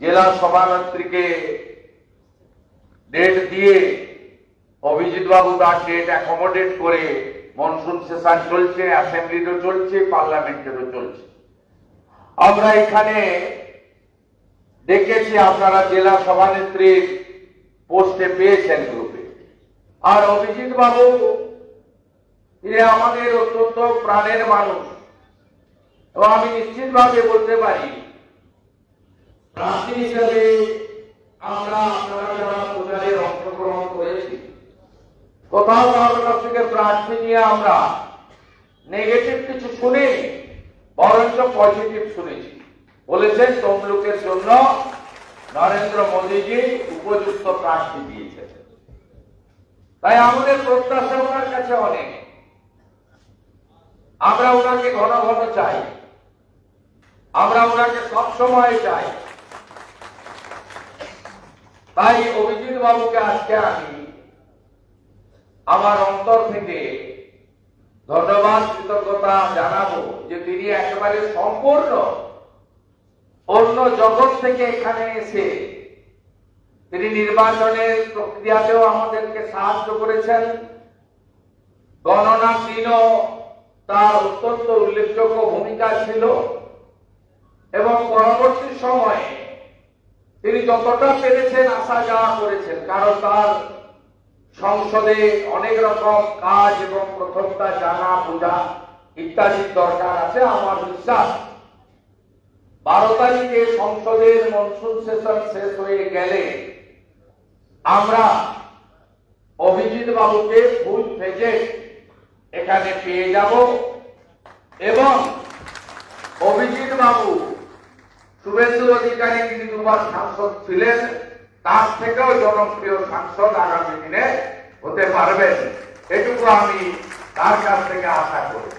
জেলা সভানেত্রীকে ডেট দিয়ে অভিজিৎ বাবু তার ডেট অ্যাকোমোডেট করে মনসুন সেশন চলছে অ্যাসেম্বলিরও চলছে পার্লামেন্টেরও চলছে। আমরা এখানে দেখেছি আপনারা জেলা সভানেত্রীর পোস্টে পেয়েছেন গ্রুপে আর অভিজিৎ বাবু তিনি আমাদের অত্যন্ত প্রাণের মানুষ। এবং আমি নিশ্চিতভাবে বলতে পারি প্রার্থী আমরা আপনারা যারা প্রচারে অংশগ্রহণ করেছি, কোথাও কারোর থেকে প্রার্থী নিয়ে আমরা নেগেটিভ কিছু শুনিনি বরঞ্চ পজিটিভ শুনেছি। বলেছেন তমলুকের জন্য নরেন্দ্র মোদীজি উপযুক্ত প্রার্থী দিয়েছেন। তাই আমাদের প্রত্যাশা ওনার কাছে অনেক। আমরা ওনাকে ঘন ঘন চাই। আমরা ওনাকে সবসময় চাই। তাই অভিজিৎ বাবুকে আজকে আমি আমার অন্তর থেকে ধন্যবাদ, কৃতজ্ঞতা জানাব যে তিনি একেবারে সম্পূর্ণ অন্য জগৎ থেকে এখানে এসে তিনি নির্বাচনের প্রক্রিয়াতেও আমাদেরকে সাহায্য করেছেন। গণনার দিনও তার অত্যন্ত উল্লেখযোগ্য ভূমিকা ছিল এবং পরবর্তী সময়ে তিনি যতটা পেরেছেন আসা যাওয়া করেছেন, কারণ তার সংসদে অনেক রকম কাজ এবং প্রথমটা জানা, বোঝা ইত্যাদির দরকার আছে, আমার বিশ্বাস। বারো তারিখে সংসদের মনসুন সেশন শেষ হয়ে গেলে আমরা অভিজিৎ বাবুকে ফুল ফেজে এখানে পেয়ে যাব এবং অভিজিৎ বাবু শুভেন্দু অধিকারী তিনি দুবার সাংসদ ছিলেন, তার থেকেও জনপ্রিয় সাংসদ আগামী দিনে হতে পারবেন। এটুকু আমি তার কাছ থেকে আশা করি।